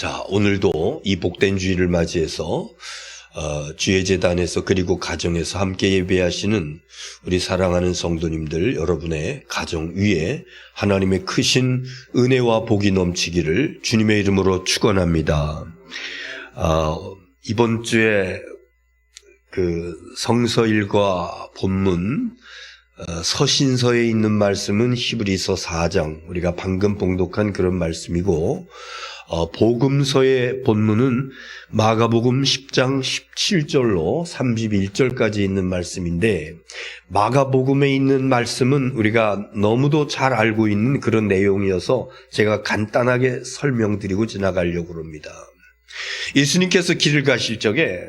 자, 오늘도 이 복된 주일을 맞이해서 어, 주의 재단에서 그리고 가정에서 함께 예배하시는 우리 사랑하는 성도님들 여러분의 가정 위에 하나님의 크신 은혜와 복이 넘치기를 주님의 이름으로 축원합니다. 아, 이번 주에 그 성서일과 본문 어, 서신서에 있는 말씀은 히브리서 4장 우리가 방금 봉독한 그런 말씀이고 어, 복음서의 본문은 마가복음 10장 17절로 31절까지 있는 말씀인데 마가복음에 있는 말씀은 우리가 너무도 잘 알고 있는 그런 내용이어서 제가 간단하게 설명드리고 지나가려고 합니다. 예수님께서 길을 가실 적에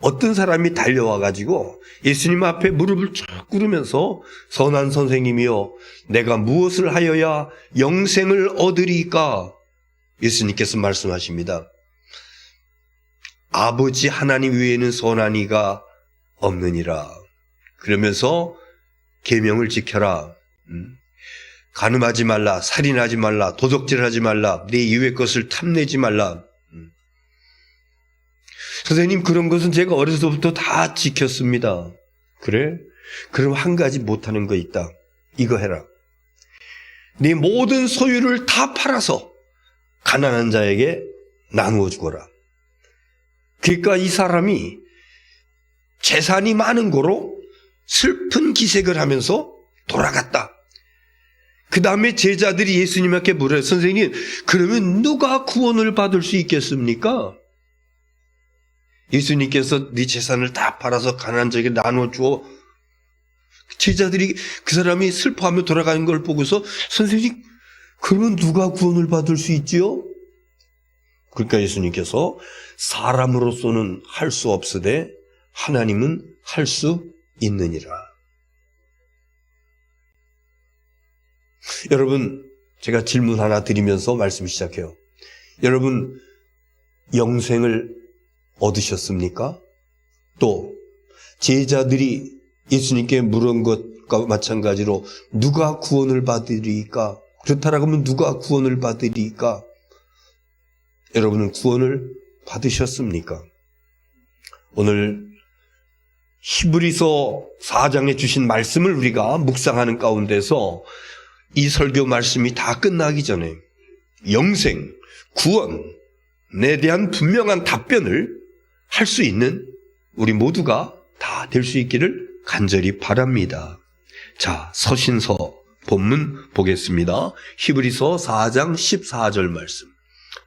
어떤 사람이 달려와 가지고 예수님 앞에 무릎을 쭉 꿇으면서 선한 선생님이여 내가 무엇을 하여야 영생을 얻으리까 예수님께서 말씀하십니다. 아버지 하나님 외에는 선한 이가 없느니라. 그러면서 계명을 지켜라. 음. 간음하지 말라, 살인하지 말라, 도적질하지 말라, 내 이외 것을 탐내지 말라. 음. 선생님 그런 것은 제가 어려서부터 다 지켰습니다. 그래? 그럼 한 가지 못하는 거 있다. 이거 해라. 네 모든 소유를 다 팔아서 가난한 자에게 나누어 주거라. 그러니까 이 사람이 재산이 많은 거로 슬픈 기색을 하면서 돌아갔다. 그 다음에 제자들이 예수님께 물어요. 선생님, 그러면 누가 구원을 받을 수 있겠습니까? 예수님께서 네 재산을 다 팔아서 가난한 자에게 나눠 주어 제자들이 그 사람이 슬퍼하며 돌아가는 걸 보고서 선생님 그러면 누가 구원을 받을 수 있지요? 그러니까 예수님께서 사람으로서는 할 수 없으되 하나님은 할 수 있느니라. 여러분 제가 질문 하나 드리면서 말씀 시작해요. 여러분 영생을 얻으셨습니까? 또 제자들이 예수님께 물은 것과 마찬가지로 누가 구원을 받으리까? 그렇다라고 하면 누가 구원을 받으리까? 여러분은 구원을 받으셨습니까? 오늘 히브리서 4장에 주신 말씀을 우리가 묵상하는 가운데서 이 설교 말씀이 다 끝나기 전에 영생, 구원에 대한 분명한 답변을 할 수 있는 우리 모두가 다 될 수 있기를 간절히 바랍니다. 자, 서신서 본문 보겠습니다. 히브리서 4장 14절 말씀.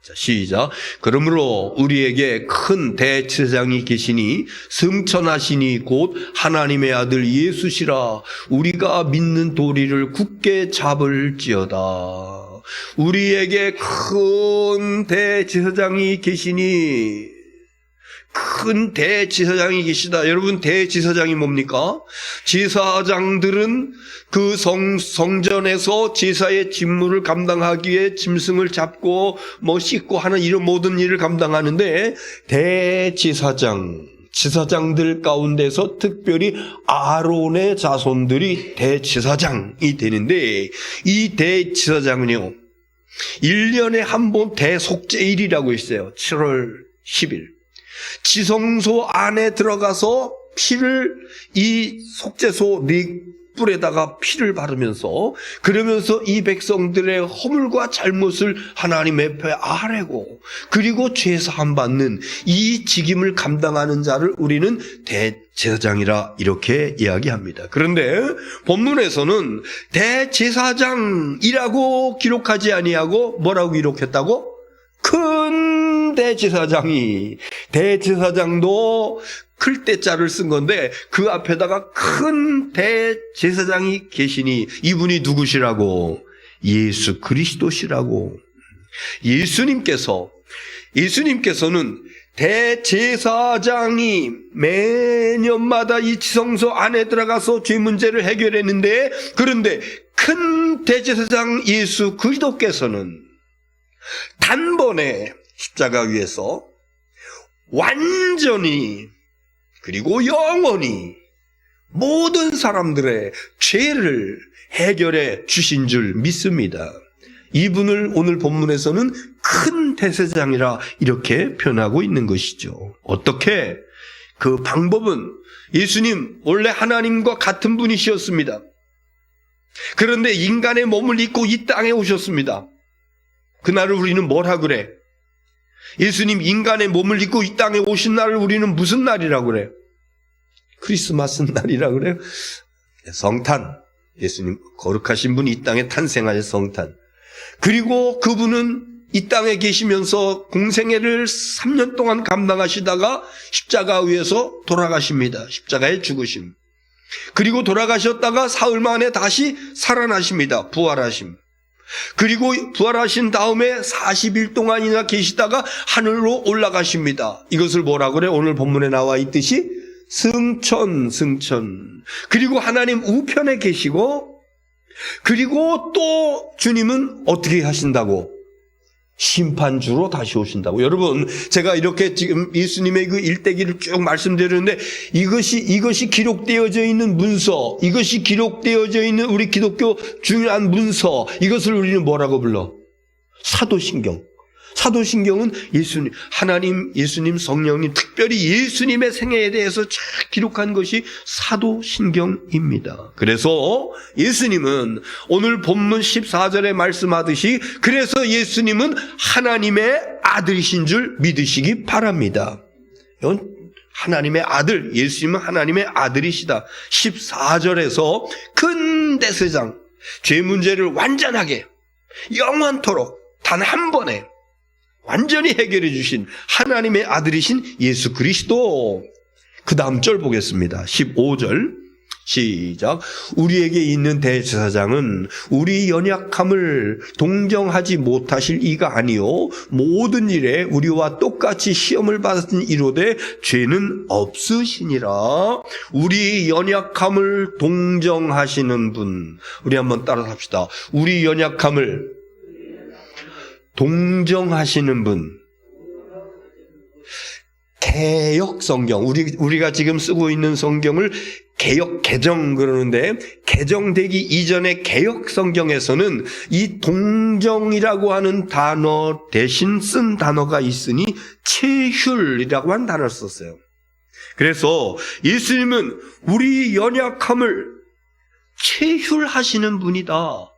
자, 시작. 그러므로 우리에게 큰 대제사장이 계시니 승천하시니 곧 하나님의 아들 예수시라 우리가 믿는 도리를 굳게 잡을지어다. 우리에게 큰 대제사장이 계시니 큰 대지사장이 계시다. 여러분, 대지사장이 뭡니까? 지사장들은 그 성, 성전에서 제사의 직무를 감당하기 위해 짐승을 잡고 뭐 씻고 하는 이런 모든 일을 감당하는데 대지사장, 지사장들 가운데서 특별히 아론의 자손들이 대지사장이 되는데 이 대지사장은요, 1년에 한 번 대속제일이라고 있어요. 7월 10일. 지성소 안에 들어가서 피를 이 속죄소 네 뿔에다가 피를 바르면서 그러면서 이 백성들의 허물과 잘못을 하나님 앞에 아뢰고 그리고 죄 사함 받는 이 직임을 감당하는 자를 우리는 대제사장이라 이렇게 이야기합니다. 그런데 본문에서는 대제사장이라고 기록하지 아니하고 뭐라고 기록했다고? 큰 대제사장이 대제사장도 클 때자를 쓴 건데 그 앞에다가 큰 대제사장이 계시니 이분이 누구시라고? 예수 그리스도시라고. 예수님께서 예수님께서는 대제사장이 매년마다 이 지성소 안에 들어가서 죄 문제를 해결했는데 그런데 큰 대제사장 예수 그리스도께서는 단번에 십자가 위에서 완전히 그리고 영원히 모든 사람들의 죄를 해결해 주신 줄 믿습니다. 이분을 오늘 본문에서는 큰 대세장이라 이렇게 표현하고 있는 것이죠. 어떻게? 그 방법은 예수님 원래 하나님과 같은 분이셨습니다. 그런데 인간의 몸을 입고 이 땅에 오셨습니다. 그날을 우리는 뭐라 그래? 예수님 인간의 몸을 입고 이 땅에 오신 날을 우리는 무슨 날이라고 그래? 크리스마스 날이라 그래요? 성탄. 예수님 거룩하신 분이 이 땅에 탄생하신 성탄. 그리고 그분은 이 땅에 계시면서 공생애를 3년 동안 감당하시다가 십자가 위에서 돌아가십니다. 십자가에 죽으심. 그리고 돌아가셨다가 사흘 만에 다시 살아나십니다. 부활하심. 그리고 부활하신 다음에 40일 동안이나 계시다가 하늘로 올라가십니다. 이것을 뭐라 그래? 오늘 본문에 나와 있듯이 승천, 승천. 그리고 하나님 우편에 계시고, 그리고 또 주님은 어떻게 하신다고? 심판주로 다시 오신다고. 여러분, 제가 이렇게 지금 예수님의 그 일대기를 쭉 말씀드렸는데 이것이, 이것이 기록되어져 있는 문서, 이것이 기록되어져 있는 우리 기독교 중요한 문서, 이것을 우리는 뭐라고 불러? 사도신경. 사도신경은 예수님, 하나님, 예수님, 성령님, 특별히 예수님의 생애에 대해서 쫙 기록한 것이 사도신경입니다. 그래서 예수님은 오늘 본문 14절에 말씀하듯이 그래서 예수님은 하나님의 아들이신 줄 믿으시기 바랍니다. 하나님의 아들, 예수님은 하나님의 아들이시다. 14절에서 큰 대세장, 죄 문제를 완전하게, 영원토록 단 한 번에 완전히 해결해 주신 하나님의 아들이신 예수 그리스도. 그 다음 절 보겠습니다. 15절. 시작. 우리에게 있는 대제사장은 우리 연약함을 동정하지 못하실 이가 아니요 모든 일에 우리와 똑같이 시험을 받은 이로되 죄는 없으시니라. 우리 연약함을 동정하시는 분. 우리 한번 따라서 합시다. 우리 연약함을 동정하시는 분. 개혁 성경. 우리, 우리가 지금 쓰고 있는 성경을 개혁, 개정 그러는데, 개정되기 이전의 개혁 성경에서는 이 동정이라고 하는 단어 대신 쓴 단어가 있으니 체휼이라고 한 단어를 썼어요. 그래서 예수님은 우리 연약함을 체휼하시는 분이다.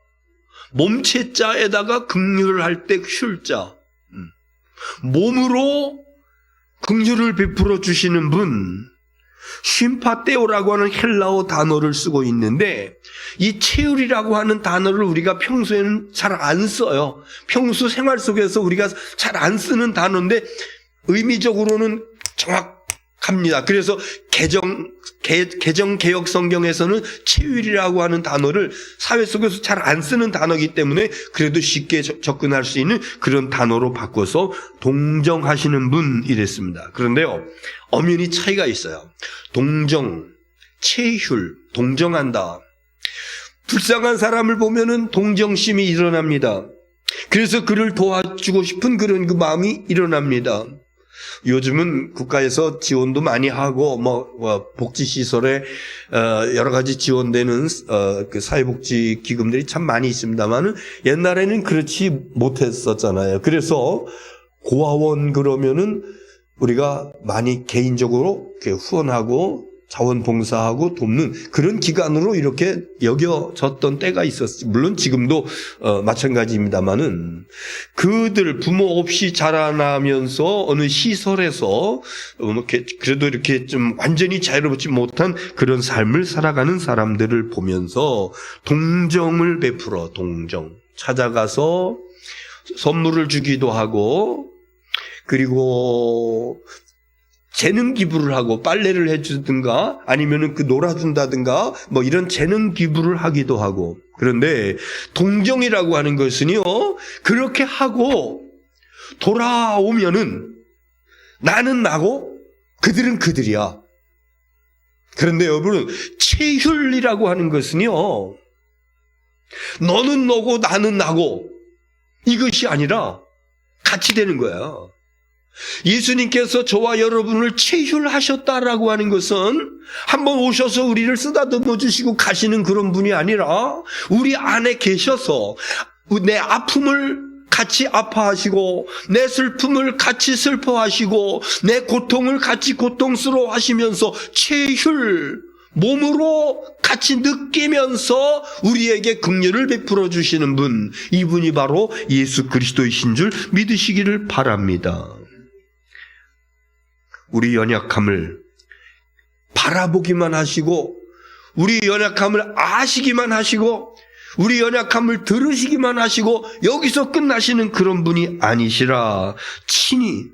몸체자에다가 긍휼을 할 때 휼자. 음. 몸으로 긍휼을 베풀어 주시는 분. 쉼파떼오라고 하는 헬라어 단어를 쓰고 있는데 이 체휼이라고 하는 단어를 우리가 평소에는 잘 안 써요. 평소 생활 속에서 우리가 잘 안 쓰는 단어인데 의미적으로는 정확 합니다. 그래서 개정 개, 개정 개혁 성경에서는 체휼이라고 하는 단어를 사회 속에서 잘 안 쓰는 단어이기 때문에 그래도 쉽게 저- 접근할 수 있는 그런 단어로 바꿔서 동정하시는 분 이랬습니다. 그런데요, 엄연히 차이가 있어요. 동정, 체휼, 동정한다. 불쌍한 사람을 보면은 동정심이 일어납니다. 그래서 그를 도와주고 싶은 그런 그 마음이 일어납니다. 요즘은 국가에서 지원도 많이 하고 뭐, 뭐 복지 시설에 어, 여러 가지 지원되는 어, 그 사회복지 기금들이 참 많이 있습니다만은 옛날에는 그렇지 못했었잖아요. 그래서 고아원 그러면은 우리가 많이 개인적으로 후원하고 자원봉사하고 돕는 그런 기관으로 이렇게 여겨졌던 때가 있었지. 물론 지금도 어, 마찬가지입니다만은 그들 부모 없이 자라나면서 어느 시설에서 어, 뭐 이렇게 그래도 이렇게 좀 완전히 자유롭지 못한 그런 삶을 살아가는 사람들을 보면서 동정을 베풀어 동정 찾아가서 선물을 주기도 하고 그리고 재능 기부를 하고 빨래를 해주든가 아니면은 그 놀아준다든가 뭐 이런 재능 기부를 하기도 하고 그런데 동정이라고 하는 것은요 그렇게 하고 돌아오면은 나는 나고 그들은 그들이야. 그런데 여러분 체휼이라고 하는 것은요 너는 너고 나는 나고 이것이 아니라 같이 되는 거야. 예수님께서 저와 여러분을 체휼하셨다라고 하는 것은 한번 오셔서 우리를 쓰다듬어 주시고 가시는 그런 분이 아니라 우리 안에 계셔서 내 아픔을 같이 아파하시고 내 슬픔을 같이 슬퍼하시고 내 고통을 같이 고통스러워 하시면서 체휼 몸으로 같이 느끼면서 우리에게 긍휼을 베풀어 주시는 분 이분이 바로 예수 그리스도이신 줄 믿으시기를 바랍니다. 우리 연약함을 바라보기만 하시고 우리 연약함을 아시기만 하시고 우리 연약함을 들으시기만 하시고 여기서 끝나시는 그런 분이 아니시라. 친히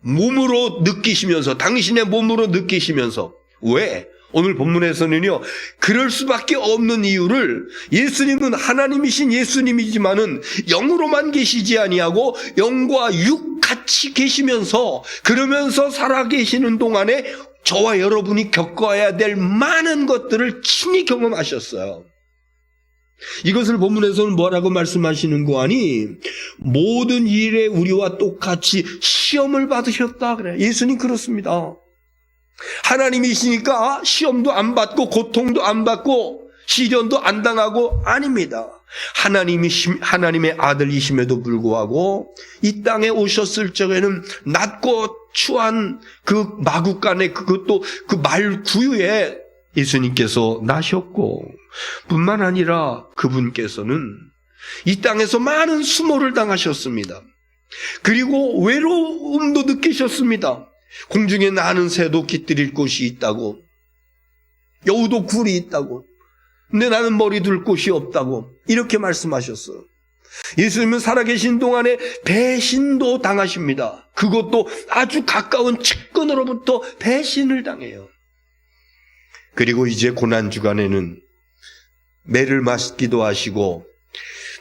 몸으로 느끼시면서 당신의 몸으로 느끼시면서 왜? 오늘 본문에서는요 그럴 수밖에 없는 이유를 예수님은 하나님이신 예수님이지만은 영으로만 계시지 아니하고 영과 육 같이 계시면서 그러면서 살아 계시는 동안에 저와 여러분이 겪어야 될 많은 것들을 친히 경험하셨어요. 이것을 본문에서는 뭐라고 말씀하시는 거 아니? 모든 일에 우리와 똑같이 시험을 받으셨다 그래. 예수님 그렇습니다. 하나님이시니까 시험도 안 받고 고통도 안 받고 시련도 안 당하고 아닙니다. 하나님이 하나님의 아들이심에도 불구하고 이 땅에 오셨을 적에는 낮고 추한 그 마국간에 그것도 그 말 구유에 예수님께서 나셨고 뿐만 아니라 그분께서는 이 땅에서 많은 수모를 당하셨습니다. 그리고 외로움도 느끼셨습니다. 공중에 나는 새도 깃들일 곳이 있다고. 여우도 굴이 있다고. 근데 나는 머리 둘 곳이 없다고. 이렇게 말씀하셨어요. 예수님은 살아계신 동안에 배신도 당하십니다. 그것도 아주 가까운 측근으로부터 배신을 당해요. 그리고 이제 고난 주간에는 매를 맞기도 하시고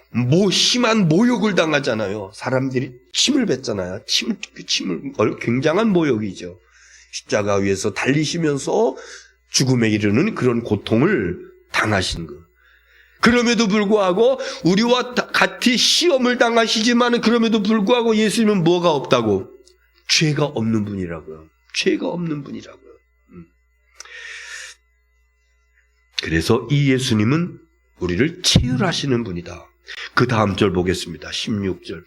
뭐 심한 모욕을 당하잖아요. 사람들이 침을 뱉잖아요. 침, 그 침을 굉장한 모욕이죠. 십자가 위에서 달리시면서 죽음에 이르는 그런 고통을 당하신 것. 그럼에도 불구하고 우리와 같이 시험을 당하시지만 그럼에도 불구하고 예수님은 뭐가 없다고? 죄가 없는 분이라고요. 죄가 없는 분이라고요. 음. 그래서 이 예수님은 우리를 치유하시는 분이다. 그 다음 절 보겠습니다. 16절.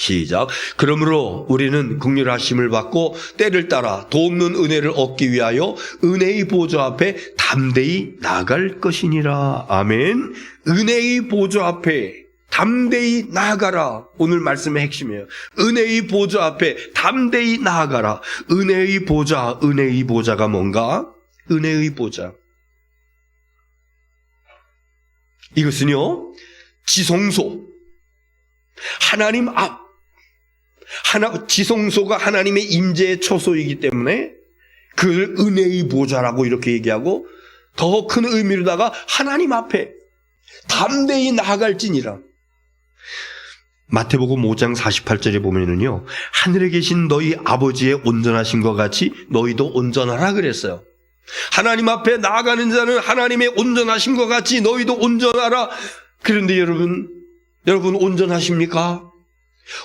시작. 그러므로 우리는 국률하심을 받고 때를 따라 돕는 은혜를 얻기 위하여 은혜의 보좌 앞에 담대히 나갈 것이니라. 아멘. 은혜의 보좌 앞에 담대히 나아가라. 오늘 말씀의 핵심이에요. 은혜의 보좌 앞에 담대히 나아가라. 은혜의 보좌, 은혜의 보좌가 뭔가? 은혜의 보좌. 이것은요, 지성소. 하나님 앞. 하나, 지성소가 하나님의 임재의 처소이기 때문에 그 은혜의 보좌라고 이렇게 얘기하고 더 큰 의미로다가 하나님 앞에 담대히 나아갈지니라. 마태복음 5장 48절에 보면은요, 하늘에 계신 너희 아버지의 온전하신 것 같이 너희도 온전하라 그랬어요. 하나님 앞에 나아가는 자는 하나님의 온전하신 것 같이 너희도 온전하라. 그런데 여러분, 여러분 온전하십니까?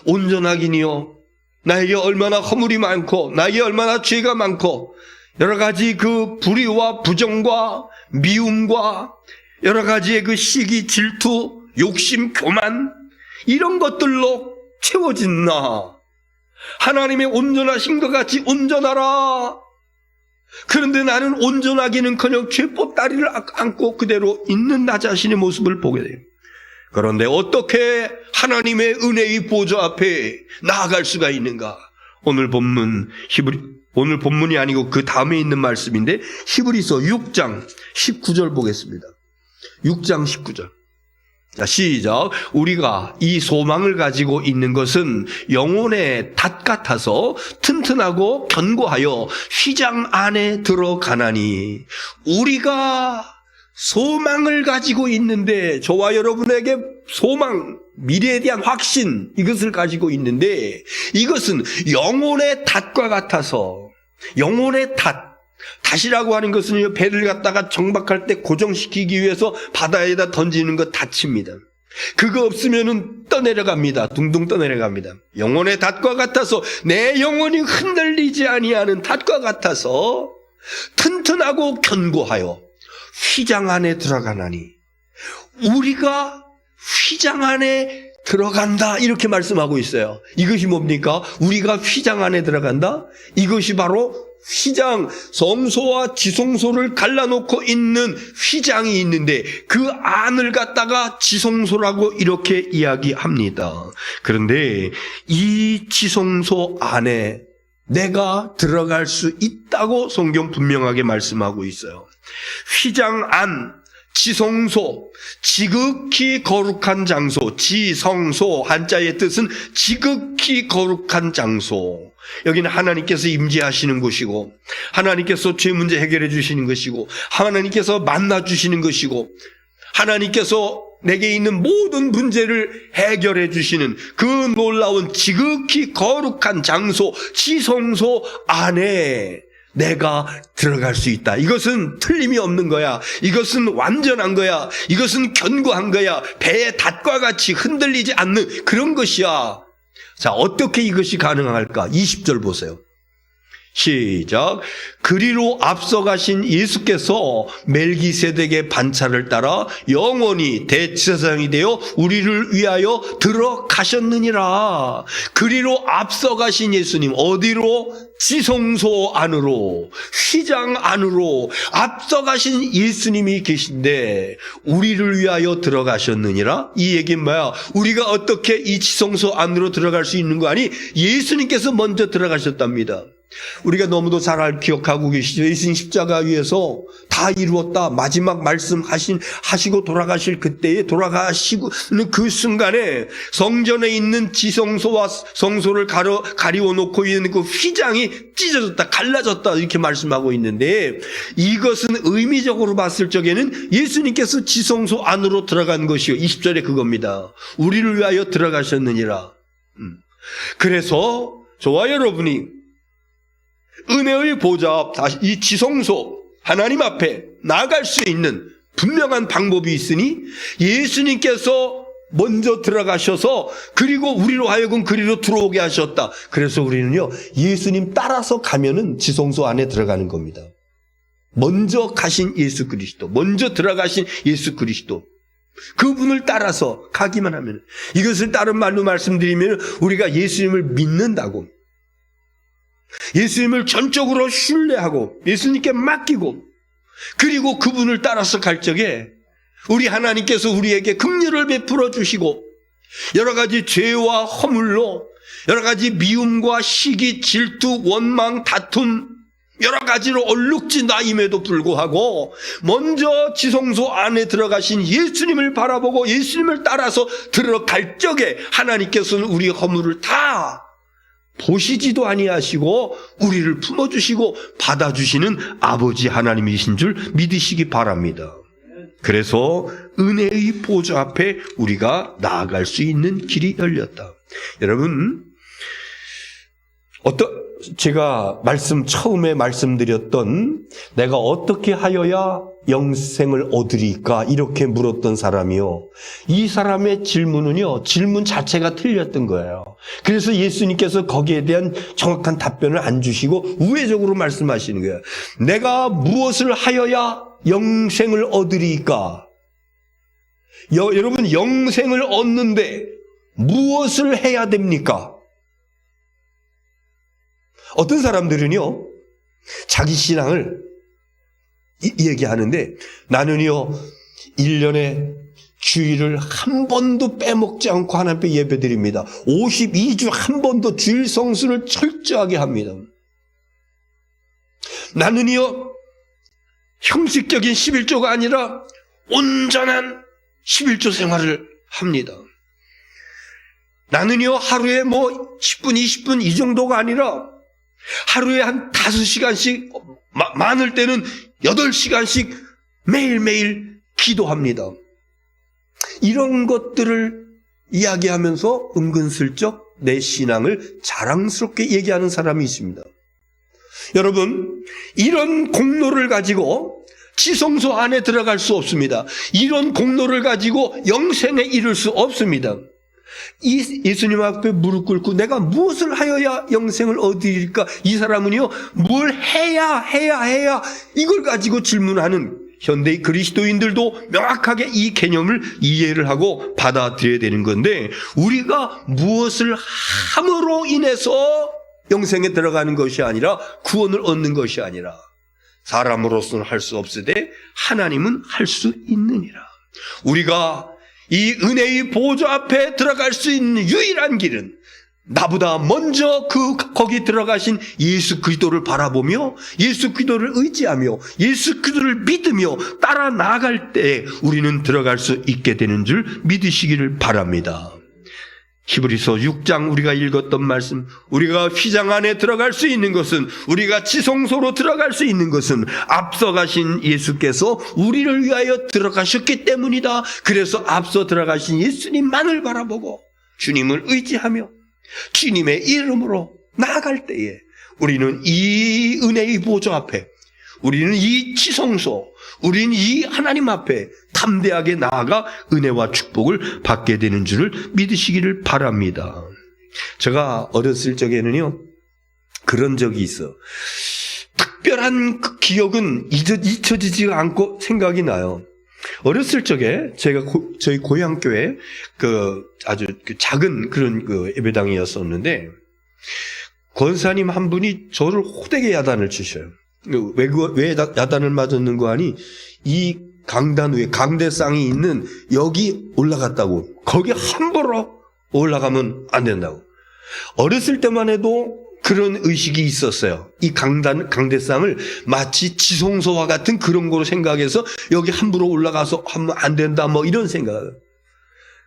온전하긴요. 나에게 얼마나 허물이 많고, 나에게 얼마나 죄가 많고, 여러 가지 그 불의와 부정과 미움과 여러 가지의 그 시기, 질투, 욕심, 교만, 이런 것들로 채워진 나. 하나님의 온전하신 것 같이 온전하라. 그런데 나는 온전하기는 커녕 죄법 다리를 안고 그대로 있는 나 자신의 모습을 보게 돼요. 그런데 어떻게 하나님의 은혜의 보좌 앞에 나아갈 수가 있는가? 오늘 본문 히브리 오늘 본문이 아니고 그 다음에 있는 말씀인데 히브리서 6장 19절 보겠습니다. 6장 19절. 자, 시작. 우리가 이 소망을 가지고 있는 것은 영혼의 닷 같아서 튼튼하고 견고하여 휘장 안에 들어가나니 우리가 소망을 가지고 있는데 저와 여러분에게 소망, 미래에 대한 확신 이것을 가지고 있는데 이것은 영혼의 닷과 같아서 영혼의 닷 닷이라고 하는 것은 배를 갖다가 정박할 때 고정시키기 위해서 바다에다 던지는 것 닷입니다. 그거 없으면은 떠내려갑니다. 둥둥 떠내려갑니다. 영혼의 닷과 같아서 내 영혼이 흔들리지 아니하는 닷과 같아서 튼튼하고 견고하여 휘장 안에 들어가나니 우리가 휘장 안에 들어간다 이렇게 말씀하고 있어요. 이것이 뭡니까? 우리가 휘장 안에 들어간다? 이것이 바로 휘장 성소와 지성소를 갈라놓고 있는 휘장이 있는데 그 안을 갖다가 지성소라고 이렇게 이야기합니다. 그런데 이 지성소 안에 내가 들어갈 수 있다고 성경 분명하게 말씀하고 있어요. 휘장 안, 지성소, 지극히 거룩한 장소, 지성소, 한자의 뜻은 지극히 거룩한 장소. 여기는 하나님께서 임재하시는 곳이고, 하나님께서 죄 문제 해결해 주시는 것이고, 하나님께서 만나 주시는 것이고, 하나님께서 내게 있는 모든 문제를 해결해 주시는 그 놀라운 지극히 거룩한 장소, 지성소 안에 내가 들어갈 수 있다. 이것은 틀림이 없는 거야. 이것은 완전한 거야. 이것은 견고한 거야. 배의 닷과 같이 흔들리지 않는 그런 것이야. 자, 어떻게 이것이 가능할까? 20절 보세요. 시작. 그리로 앞서가신 예수께서 멜기세덱의 반차를 따라 영원히 대제사장이 되어 우리를 위하여 들어가셨느니라. 그리로 앞서가신 예수님 어디로? 지성소 안으로, 휘장 안으로 앞서가신 예수님이 계신데 우리를 위하여 들어가셨느니라. 이 얘기는 뭐야? 우리가 어떻게 이 지성소 안으로 들어갈 수 있는 거 아니? 예수님께서 먼저 들어가셨답니다. 우리가 너무도 잘 알- 기억하고 계시죠. 예수님 십자가 위에서 다 이루었다. 마지막 말씀하신 하시고 돌아가실 그때에 돌아가시고는 그 순간에 성전에 있는 지성소와 성소를 가려 가리워 놓고 있는 그 휘장이 찢어졌다, 갈라졌다 이렇게 말씀하고 있는데 이것은 의미적으로 봤을 적에는 예수님께서 지성소 안으로 들어간 것이요. 20절에 그겁니다. 우리를 위하여 들어가셨느니라. 음. 그래서 저와 여러분이 은혜의 보좌 앞, 다시 이 지성소 하나님 앞에 나아갈 수 있는 분명한 방법이 있으니 예수님께서 먼저 들어가셔서 그리고 우리로 하여금 그리로 들어오게 하셨다. 그래서 우리는요 예수님 따라서 가면은 지성소 안에 들어가는 겁니다. 먼저 가신 예수 그리스도, 먼저 들어가신 예수 그리스도. 그분을 따라서 가기만 하면 이것을 다른 말로 말씀드리면 우리가 예수님을 믿는다고 예수님을 전적으로 신뢰하고 예수님께 맡기고 그리고 그분을 따라서 갈 적에 우리 하나님께서 우리에게 긍휼을 베풀어 주시고 여러 가지 죄와 허물로 여러 가지 미움과 시기, 질투, 원망, 다툼 여러 가지로 얼룩진 나임에도 불구하고 먼저 지성소 안에 들어가신 예수님을 바라보고 예수님을 따라서 들어갈 적에 하나님께서는 우리 허물을 다 보시지도 아니하시고 우리를 품어주시고 받아주시는 아버지 하나님이신 줄 믿으시기 바랍니다. 그래서 은혜의 보좌 앞에 우리가 나아갈 수 있는 길이 열렸다. 여러분, 어떠, 제가 말씀, 처음에 말씀드렸던 내가 어떻게 하여야 영생을 얻으리까? 이렇게 물었던 사람이요. 이 사람의 질문은요, 질문 자체가 틀렸던 거예요. 그래서 예수님께서 거기에 대한 정확한 답변을 안 주시고 우회적으로 말씀하시는 거예요. 내가 무엇을 하여야 영생을 얻으리까? 여, 여러분, 영생을 얻는데 무엇을 해야 됩니까? 어떤 사람들은요, 자기 신앙을 이- 얘기하는데 나는요, 1년에 주일을 한 번도 빼먹지 않고 하나님 앞에 예배 드립니다. 52주 한 번도 주일 성수를 철저하게 합니다. 나는요, 형식적인 11조가 아니라 온전한 11조 생활을 합니다. 나는요, 하루에 뭐 10분, 20분 이 정도가 아니라 하루에 한 5시간씩, 마- 많을 때는 8시간씩 매일매일 기도합니다. 이런 것들을 이야기하면서 은근슬쩍 내 신앙을 자랑스럽게 얘기하는 사람이 있습니다. 여러분, 이런 공로를 가지고 지성소 안에 들어갈 수 없습니다. 이런 공로를 가지고 영생에 이를 수 없습니다. 이 예수님 앞에 무릎 꿇고 내가 무엇을 하여야 영생을 얻으리까? 이 사람은요, 뭘 해야, 해야, 해야, 이걸 가지고 질문하는 현대 그리스도인들도 명확하게 이 개념을 이해를 하고 받아들여야 되는 건데 우리가 무엇을 함으로 인해서 영생에 들어가는 것이 아니라 구원을 얻는 것이 아니라 사람으로서는 할 수 없으되 하나님은 할 수 있느니라. 우리가 이 은혜의 보좌 앞에 들어갈 수 있는 유일한 길은 나보다 먼저 그 거기 들어가신 예수 그리스도를 바라보며 예수 그리스도를 의지하며 예수 그리스도를 믿으며 따라 나아갈 때 우리는 들어갈 수 있게 되는 줄 믿으시기를 바랍니다. 히브리서 6장 우리가 읽었던 말씀, 우리가 휘장 안에 들어갈 수 있는 것은, 우리가 지성소로 들어갈 수 있는 것은 앞서 가신 예수께서 우리를 위하여 들어가셨기 때문이다. 그래서 앞서 들어가신 예수님만을 바라보고 주님을 의지하며 주님의 이름으로 나아갈 때에 우리는 이 은혜의 보좌 앞에 우리는 이 지성소, 우리는 이 하나님 앞에 담대하게 나아가 은혜와 축복을 받게 되는 줄을 믿으시기를 바랍니다. 제가 어렸을 적에는요, 그런 적이 있어. 특별한 그 기억은 잊어, 잊혀지지가 않고 생각이 나요. 어렸을 적에 제가 고- 저희 고향교회 그 아주 그 작은 그런 그 예배당이었었는데 권사님 한 분이 저를 호되게 야단을 치셔요. 그 왜, 그- 왜 야- 야단을 맞았는 거 아니? 이 강단 위에 강대상이 있는 여기 올라갔다고. 거기 함부로 올라가면 안 된다고. 어렸을 때만 해도 그런 의식이 있었어요. 이 강단, 강대상을 마치 지성소와 같은 그런 거로 생각해서 여기 함부로 올라가서 하면 안 된다, 뭐 이런 생각을.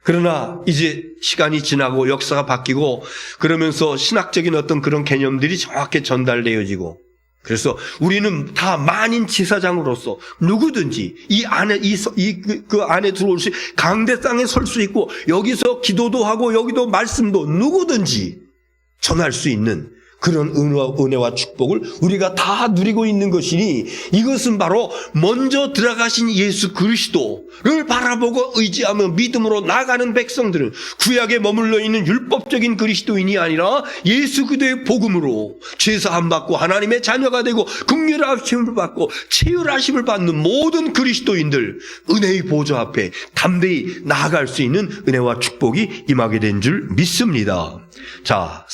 그러나 이제 시간이 지나고 역사가 바뀌고 그러면서 신학적인 어떤 그런 개념들이 정확히 전달되어지고 그래서 우리는 다 만인 지사장으로서 누구든지 이 안에 이그 그 안에 들어올 수 강대상에 설 수 있고 여기서 기도도 하고 여기도 말씀도 누구든지 전할 수 있는 그런 은혜와, 축복을 우리가 다 누리고 있는 것이니 이것은 바로 먼저 들어가신 예수 그리스도를 바라보고 의지하며 믿음으로 나가는 백성들은 구약에 머물러 있는 율법적인 그리스도인이 아니라 예수 그리스도의 복음으로 죄사함 받고 하나님의 자녀가 되고 극률하심을 받고 체휼하심을 받는 모든 그리스도인들 은혜의 보좌 앞에 담대히 나아갈 수 있는 은혜와 축복이 임하게 된 줄 믿습니다. 자,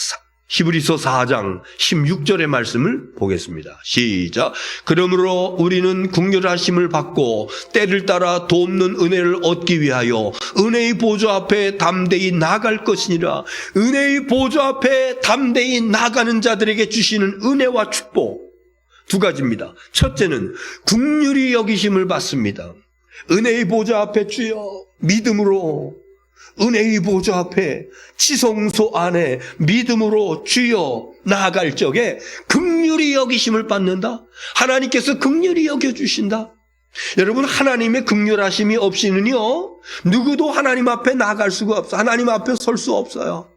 히브리서 4장 16절의 말씀을 보겠습니다. 시작. 그러므로 우리는 국률하심을 받고 때를 따라 돕는 은혜를 얻기 위하여 은혜의 보좌 앞에 담대히 나갈 것이니라. 은혜의 보좌 앞에 담대히 나가는 자들에게 주시는 은혜와 축복 두 가지입니다. 첫째는 국률이 여기심을 받습니다. 은혜의 보좌 앞에 주여 믿음으로 은혜의 보좌 앞에 지성소 안에 믿음으로 주여 나아갈 적에 극률이 여기심을 받는다. 하나님께서 극률이 여겨 주신다. 여러분 하나님의 극률하심이 없이는요 누구도 하나님 앞에 나아갈 수가 없어. 하나님 앞에 설 수 없어요.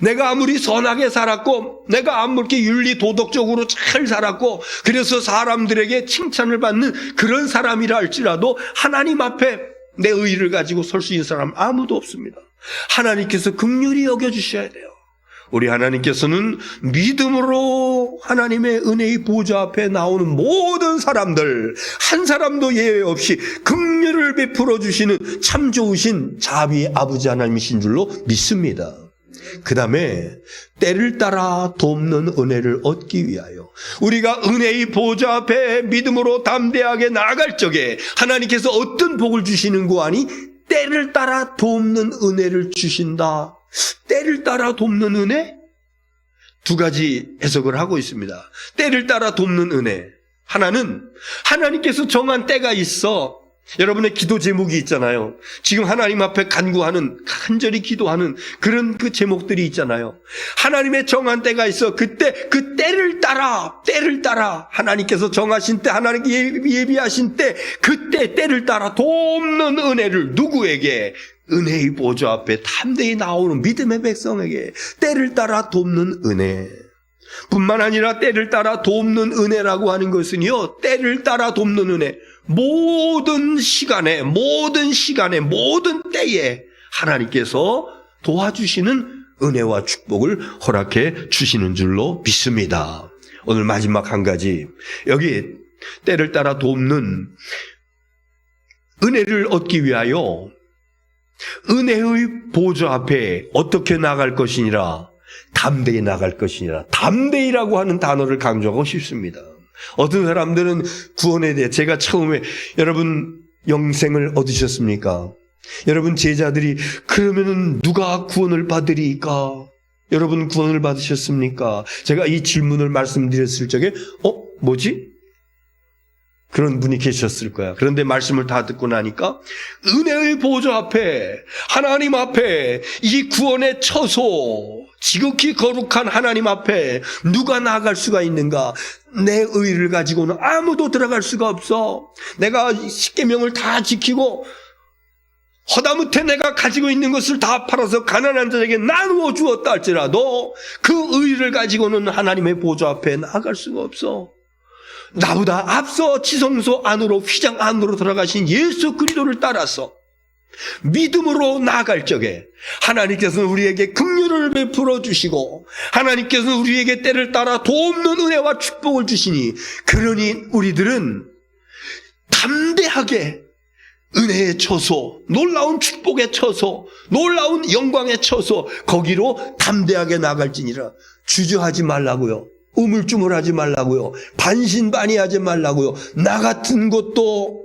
내가 아무리 선하게 살았고, 내가 아무리 윤리 도덕적으로 잘 살았고, 그래서 사람들에게 칭찬을 받는 그런 사람이라 할지라도 하나님 앞에 내 의의를 가지고 설 수 있는 사람 아무도 없습니다. 하나님께서 극률이 여겨주셔야 돼요. 우리 하나님께서는 믿음으로 하나님의 은혜의 보좌 앞에 나오는 모든 사람들, 한 사람도 예외 없이 극률을 베풀어 주시는 참 좋으신 자비 아버지 하나님이신 줄로 믿습니다. 그 다음에 때를 따라 돕는 은혜를 얻기 위하여 우리가 은혜의 보좌 앞에 믿음으로 담대하게 나아갈 적에 하나님께서 어떤 복을 주시는 거 아니? 때를 따라 돕는 은혜를 주신다. 때를 따라 돕는 은혜? 두 가지 해석을 하고 있습니다. 때를 따라 돕는 은혜. 하나는 하나님께서 정한 때가 있어. 여러분의 기도 제목이 있잖아요. 지금 하나님 앞에 간구하는, 간절히 기도하는 그런 그 제목들이 있잖아요. 하나님의 정한 때가 있어. 그때, 그 때를 따라, 때를 따라, 하나님께서 정하신 때, 하나님 예비하신 때, 그때 때를 따라 돕는 은혜를 누구에게? 은혜의 보좌 앞에 담대히 나오는 믿음의 백성에게 때를 따라 돕는 은혜. 뿐만 아니라 때를 따라 돕는 은혜라고 하는 것은요, 때를 따라 돕는 은혜. 모든 시간에, 모든 시간에, 모든 때에 하나님께서 도와주시는 은혜와 축복을 허락해 주시는 줄로 믿습니다. 오늘 마지막 한 가지. 여기 때를 따라 돕는 은혜를 얻기 위하여 은혜의 보좌 앞에 어떻게 나갈 것이니라 담대히 나갈 것이니라 담대히라고 하는 단어를 강조하고 싶습니다. 어떤 사람들은 구원에 대해 제가 처음에 여러분 영생을 얻으셨습니까? 여러분 제자들이 그러면은 누가 구원을 받으리까? 여러분 구원을 받으셨습니까? 제가 이 질문을 말씀드렸을 적에 어 뭐지? 그런 분이 계셨을 거야. 그런데 말씀을 다 듣고 나니까 은혜의 보좌 앞에 하나님 앞에 이 구원의 처소 지극히 거룩한 하나님 앞에 누가 나아갈 수가 있는가? 내 의를 가지고는 아무도 들어갈 수가 없어. 내가 십계명을 다 지키고 허다못해 내가 가지고 있는 것을 다 팔아서 가난한 자에게 나누어 주었다 할지라도 그 의를 가지고는 하나님의 보좌 앞에 나아갈 수가 없어. 나보다 앞서 지성소 안으로 휘장 안으로 들어가신 예수 그리스도를 따라서 믿음으로 나아갈 적에 하나님께서는 우리에게 긍휼을 베풀어 주시고 하나님께서는 우리에게 때를 따라 도없는 은혜와 축복을 주시니 그러니 우리들은 담대하게 은혜의 처소, 놀라운 축복의 처소, 놀라운 영광의 처소, 거기로 담대하게 나갈지니라. 주저하지 말라고요. 우물쭈물하지 말라고요. 반신반의하지 말라고요. 나 같은 것도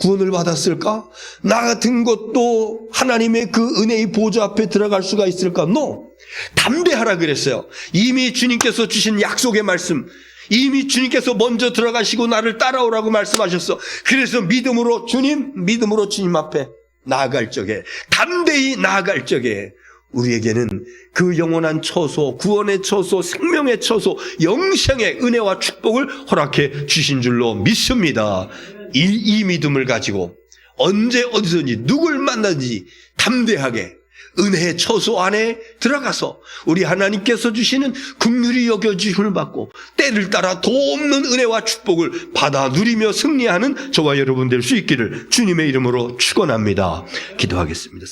구원을 받았을까? 나 같은 것도 하나님의 그 은혜의 보좌 앞에 들어갈 수가 있을까? No. 담대하라 그랬어요. 이미 주님께서 주신 약속의 말씀, 이미 주님께서 먼저 들어가시고 나를 따라오라고 말씀하셨어. 그래서 믿음으로 주님, 믿음으로 주님 앞에 나아갈 적에, 담대히 나아갈 적에, 우리에게는 그 영원한 처소, 구원의 처소, 생명의 처소, 영생의 은혜와 축복을 허락해 주신 줄로 믿습니다. 이, 이 믿음을 가지고 언제 어디서든지 누굴 만나든지 담대하게 은혜의 처소 안에 들어가서 우리 하나님께서 주시는 긍휼히 여겨 주심을 받고 때를 따라 도없는 은혜와 축복을 받아 누리며 승리하는 저와 여러분 될 수 있기를 주님의 이름으로 축원합니다. 기도하겠습니다.